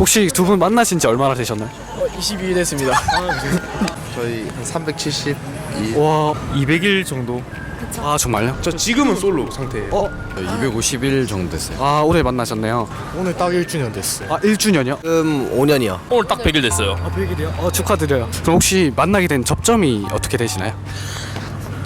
혹시 두 분 만나신 지 얼마나 되셨나요? 22일 됐습니다. 저희 한 372. 와, 200일 정도 아 정말요? 저 지금은 솔로 상태예요. 어, 250일 정도 됐어요. 아 올해 만나셨네요. 오늘 딱 1주년 됐어요. 아 1주년이요? 지금 5년이요. 오늘 딱 100일 됐어요. 아 100일이요? 어 축하드려요. 그럼 혹시 만나게 된 접점이 어떻게 되시나요?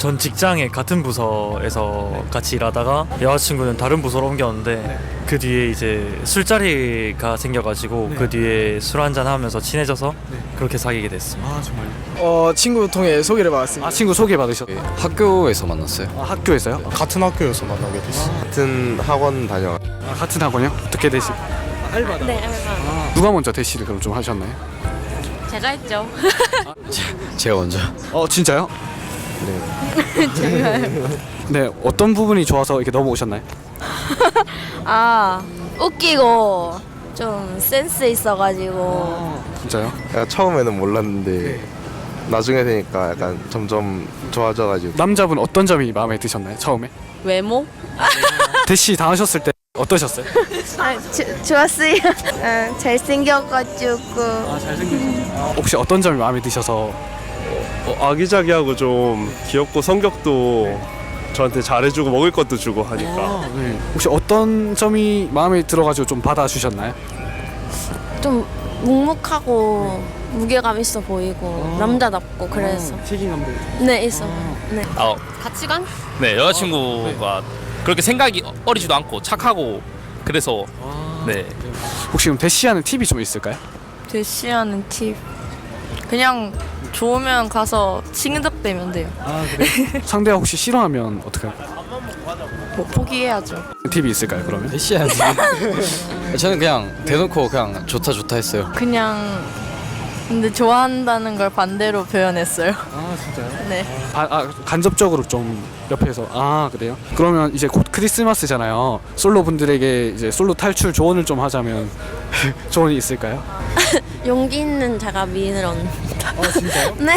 전 직장에 같은 부서에서 같이 일하다가 여자친구는 다른 부서로 옮겼는데 그 뒤에 이제 술자리가 생겨가지고 그 뒤에 술 한잔 하면서 친해져서 그렇게 사귀게 됐습니다. 아 정말요? 어 친구 통해 소개를 받았습니다. 아 친구 소개 받으셨? 학교에서 만났어요. 아, 학교에서요? 같은 학교여서 만나게 됐어 요. 같은 학원 다녀. 아, 같은 학원이요? 어떻게 되시? 알바다. 네, 알바. 누가 먼저 대시를 그럼 좀 하셨나요? 제가 했죠. 제가 먼저. 어 진짜요? 네 어떤 부분이 좋아서 이렇게 넘어오셨나요? 아, 웃기고 좀 센스 있어가지고 진짜요? 제가 처음에는 몰랐는데 나중에 되니까 약간 점점 좋아져가지고 남자분 어떤 점이 마음에 드셨나요? 처음에? 외모? 대시 당하셨을 때 어떠셨어요? 아, 주, 좋았어요. 아, 잘생겨가지고. 혹시 어떤 점이 마음에 드셔서 어, 아기자기하고 좀 귀엽고 성격도 저한테 잘해주고 먹을 것도 주고 하니까. 네. 혹시 어떤 점이 마음에 들어가지고 좀 받아주셨나요? 좀 묵묵하고 무게감 있어 보이고 남자답고 그래서. 책임감도 네 있어. 네. 아, 가치관? 네 여자친구가 그렇게 생각이 어리지도 않고 착하고 그래서 네. 혹시 그럼 대시하는 팁이 좀 있을까요? 대시하는 팁? 그냥 좋으면 가서 칭득대면 돼요 상대가 혹시 싫어하면 어떡해요? 뭐 포기해야죠 팁이 있을까요 그러면? 대시야지. 저는 그냥 대놓고 그냥 좋다 좋다 했어요. 그냥 근데 좋아한다는 걸 반대로 표현했어요 아 진짜요? 네 아, 아 간접적으로 좀 옆에서 아 그래요? 그러면 이제 곧 크리스마스잖아요. 솔로 분들에게 이제 솔로 탈출 조언을 좀 하자면 조언이 있을까요? 용기 있는 자가 미인을 얻는다 아 진짜요? 네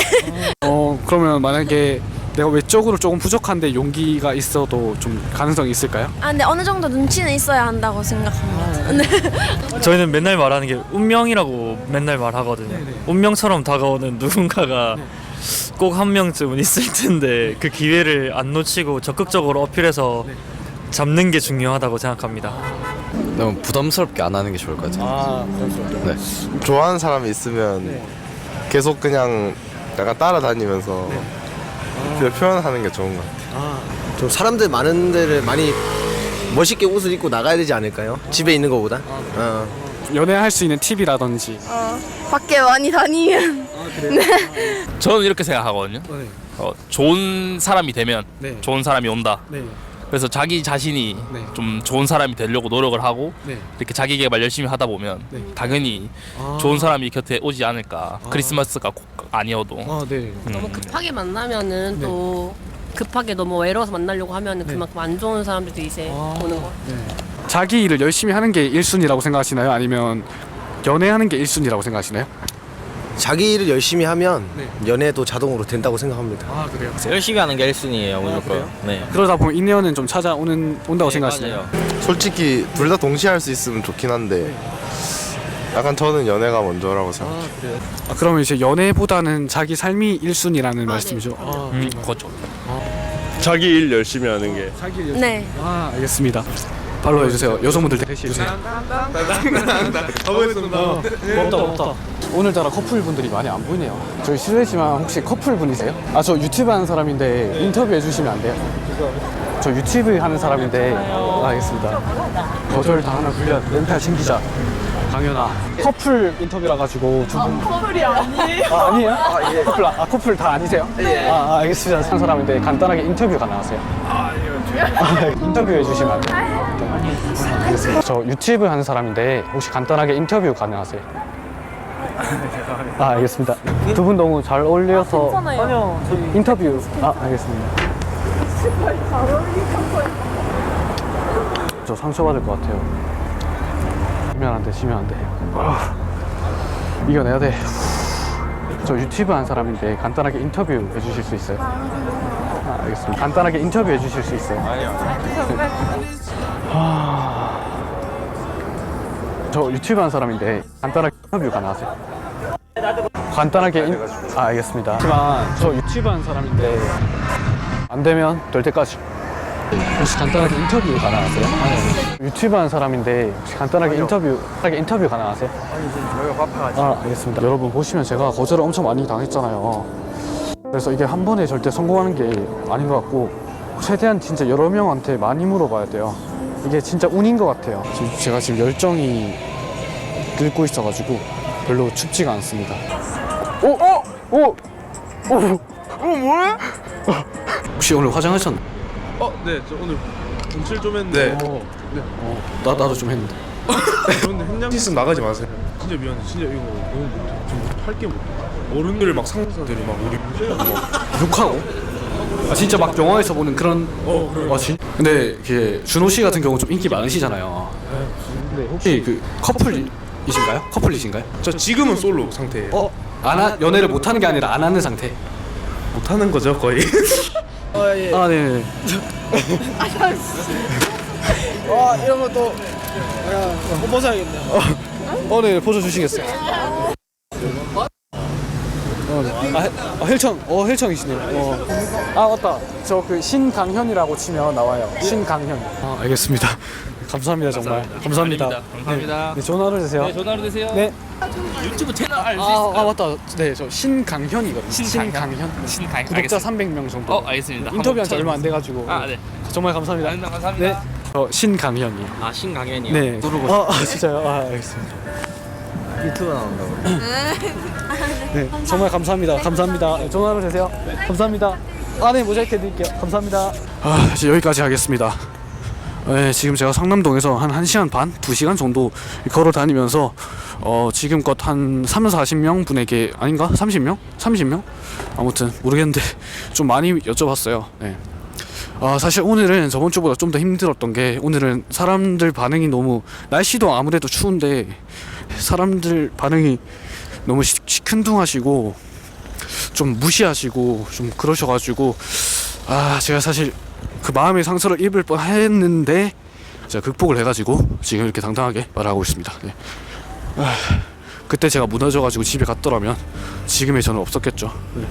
어 그러면 만약에 내가 외적으로 조금 부족한데 용기가 있어도 좀 가능성이 있을까요? 아 근데 어느 정도 눈치는 있어야 한다고 생각합니다 네. 저희는 맨날 말하는 게 운명이라고 맨날 말하거든요. 운명처럼 다가오는 누군가가 꼭 한 명쯤은 있을 텐데 그 기회를 안 놓치고 적극적으로 어필해서 잡는 게 중요하다고 생각합니다. 너무 부담스럽게 안 하는 게 좋을 것 같아요. 아 네. 좋아하는 사람이 있으면 계속 그냥 약간 따라다니면서 그냥 표현하는 게 좋은 것 같아요. 좀 사람들 많은 데를 많이 멋있게 옷을 입고 나가야 되지 않을까요? 집에 있는 것보다. 어. 연애할 수 있는 팁이라든지 밖에 많이 다니면 저는 이렇게 생각하거든요. 네. 어, 좋은 사람이 되면 네. 좋은 사람이 온다. 네. 그래서 자기 자신이 네. 좀 좋은 사람이 되려고 노력을 하고 네. 이렇게 자기 개발 열심히 하다 보면 네. 당연히 아. 좋은 사람이 곁에 오지 않을까. 크리스마스가 꼭 아니어도. 아 네. 음. 급하게 만나면은 또 급하게 너무 외로워서 만나려고 하면은 그만큼 안 좋은 사람들도 이제 오는 거. 자기 일을 열심히 하는 게 1순위라고 생각하시나요? 아니면 연애하는 게 1순위라고 생각하시나요? 자기 일을 열심히 하면 네. 연애도 자동으로 된다고 생각합니다. 아 그래요? 열심히 하는 게 1순위예요 무조건. 네. 그러다 보면 인연은 좀 찾아오는 온다고 생각하시나요? 솔직히 둘 다 동시에 할 수 있으면 좋긴 한데 약간 저는 연애가 먼저라고 생각해요. 아, 그러면 이제 연애보다는 자기 삶이 1순위라는 말씀이죠? 아, 음, 그렇죠. 자기 일 열심히 하는 게 자기 네아 알겠습니다. 팔로우 해주세요. 여성분들 대시해주세요. 없다 없다. 오늘따라 커플분들이 많이 안 보이네요. 저희 실례지만 혹시 커플분이세요? 아 저 유튜브 하는 사람인데 인터뷰 해 주시면 안 돼요? 저 유튜브 하는 사람인데 아, 알겠습니다. 거절 당하나 불려 렌탈 챙기자. 강연아 커플 인터뷰라 가지고 두 분. 커플이 아니에요? 아 아니에요? 아 예. 커플 아, 아, 커플 다 아니세요? 예. 아, 아 알겠습니다. 한 사람인데 간단하게 인터뷰 가능하세요? 아 예. 인터뷰 해주시면 안 돼요? 네. 저 유튜브 하는 사람인데 혹시 간단하게 인터뷰 가능하세요? 아 알겠습니다. 두 분 너무 잘 어울려서 아니요 인터뷰 아 알겠습니다. 저 상처받을 것 같아요. 쉬면 안 돼, 쉬면 안 돼. 아, 이겨내야 돼. 저 유튜브 한 사람인데 간단하게 인터뷰 해주실 수 있어요? 아, 알겠습니다. 간단하게 인터뷰 해주실 수 있어요? 아니요. 저 저 유튜브 하는 사람인데 간단하게 인터뷰 가능하세요? 간단하게 인... 아, 알겠습니다. 하지만 저 유튜브 하는 사람인데 안 되면 될 때까지 혹시 간단하게 인터뷰 가능하세요? 유튜브 하는 사람인데 혹시 간단하게 인터뷰 간단하게 인터뷰 가능하세요? 아니 지금 저희가 바빠가지고 아 알겠습니다 여러분 보시면 제가 거절을 엄청 많이 당했잖아요 그래서 이게 한 번에 절대 성공하는 게 아닌 것 같고 최대한 진짜 여러 명한테 많이 물어봐야 돼요 이게 진짜 운인 것 같아요 지금 제가 지금 열정이 끓고 있어가지고 별로 춥지가 않습니다 오! 오! 오! 오! 오 뭐야? 혹시 오늘 화장하셨나요? 어, 네, 저 오늘 분칠 좀 했는데. 네. 어, 나, 나도 좀 했는데 그런데 현장 있으면 나가지 마세요. 진짜 미안해. 진짜 이거 너무 못해. 지금 할게 못해. 어른들 막 상사들이 막 우리. 막. 욕하고? 아 진짜 막 영화에서 보는 그런 어, 그래. 아 진? 근데 이게 준호 씨 같은 경우 좀 인기 많으시잖아요 근데 혹시 그 커플 이신가요? 커플이신가요? 저 지금은 솔로 상태예요. 어? 안 하, 연애를 못 하는 게 아니라 안 하는 상태 못 하는 거죠, 거의. 아 네네 와 이런 것도 뽑아줘야겠네. 어, 네, 포즈 주시겠어요? 어, 네. 아, 헬- 아, 헬청, 어, 헬청이시네요. 어. 아, 맞다. 저 그 신강현이라고 치면 나와요. 신강현. 아, 알겠습니다. 감사합니다, 정말. 감사합니다. 감사합니다. 네, 전화를 주세요. 네, 전화로 되세요. 네. 유튜브 채널 알수 아? 아, 맞다. 네, 저 신강현이거든요. 신강현. 신강현. 구독자 알겠습니다. 300명 정도. 어, 알겠습니다. 인터뷰한 지 얼마 안 돼가지고. 아, 네. 정말 감사합니다. 네, 감사합니다. 네. 저 신강현이요. 아 신강현이요. 네. 누르고. 아, 아, 진짜요? 아, 알겠습니다. 유튜브 나온다고. 네, 정말 감사합니다. 감사합니다. 네, 전화로 되세요. 감사합니다. 아, 네, 모자이크 해드릴게요. 감사합니다. 아, 이제 여기까지 하겠습니다. 네, 지금 제가 상남동에서 한 1시간 반, 2시간 정도 걸어 다니면서 어, 지금껏 한 3, 40명 분에게 아닌가? 30명? 30명? 아무튼 모르겠는데 좀 많이 여쭤봤어요. 네. 아, 사실 오늘은 저번 주보다 좀 더 힘들었던 게 오늘은 사람들 반응이 너무 날씨도 아무래도 추운데 사람들 반응이 너무 시, 시큰둥하시고 좀 무시하시고 좀 그러셔가지고 아 제가 사실 그 마음의 상처를 입을 뻔했는데 제가 극복을 해가지고 지금 이렇게 당당하게 말하고 있습니다. 네. 아, 그때 제가 무너져가지고 집에 갔더라면 지금의 저는 없었겠죠. 네.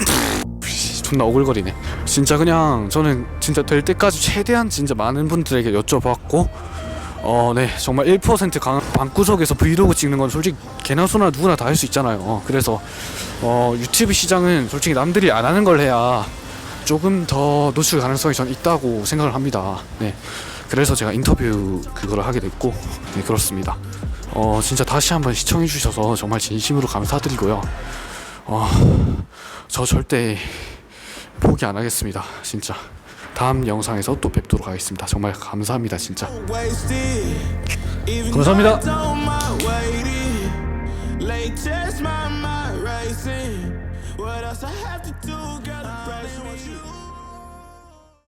존나 오글거리네. 진짜 그냥 저는 진짜 될 때까지 최대한 진짜 많은 분들에게 여쭤봤고 어, 네. 정말 1% 강, 방구석에서 브이로그 찍는 건 솔직히 개나 소나 누구나 다 할 수 있잖아요. 어, 그래서 어, 유튜브 시장은 솔직히 남들이 안 하는 걸 해야 조금 더 노출 가능성이 전 있다고 생각을 합니다. 네. 그래서 제가 인터뷰 그거를 하게 됐고, 네, 그렇습니다. 어, 진짜 다시 한번 시청해 주셔서 정말 진심으로 감사드리고요. 어, 저 절대 포기 안 하겠습니다. 진짜. 다음 영상에서 또 뵙도록 하겠습니다. 정말 감사합니다, 진짜. 감사합니다. What else I have to do, girl? I'm right you.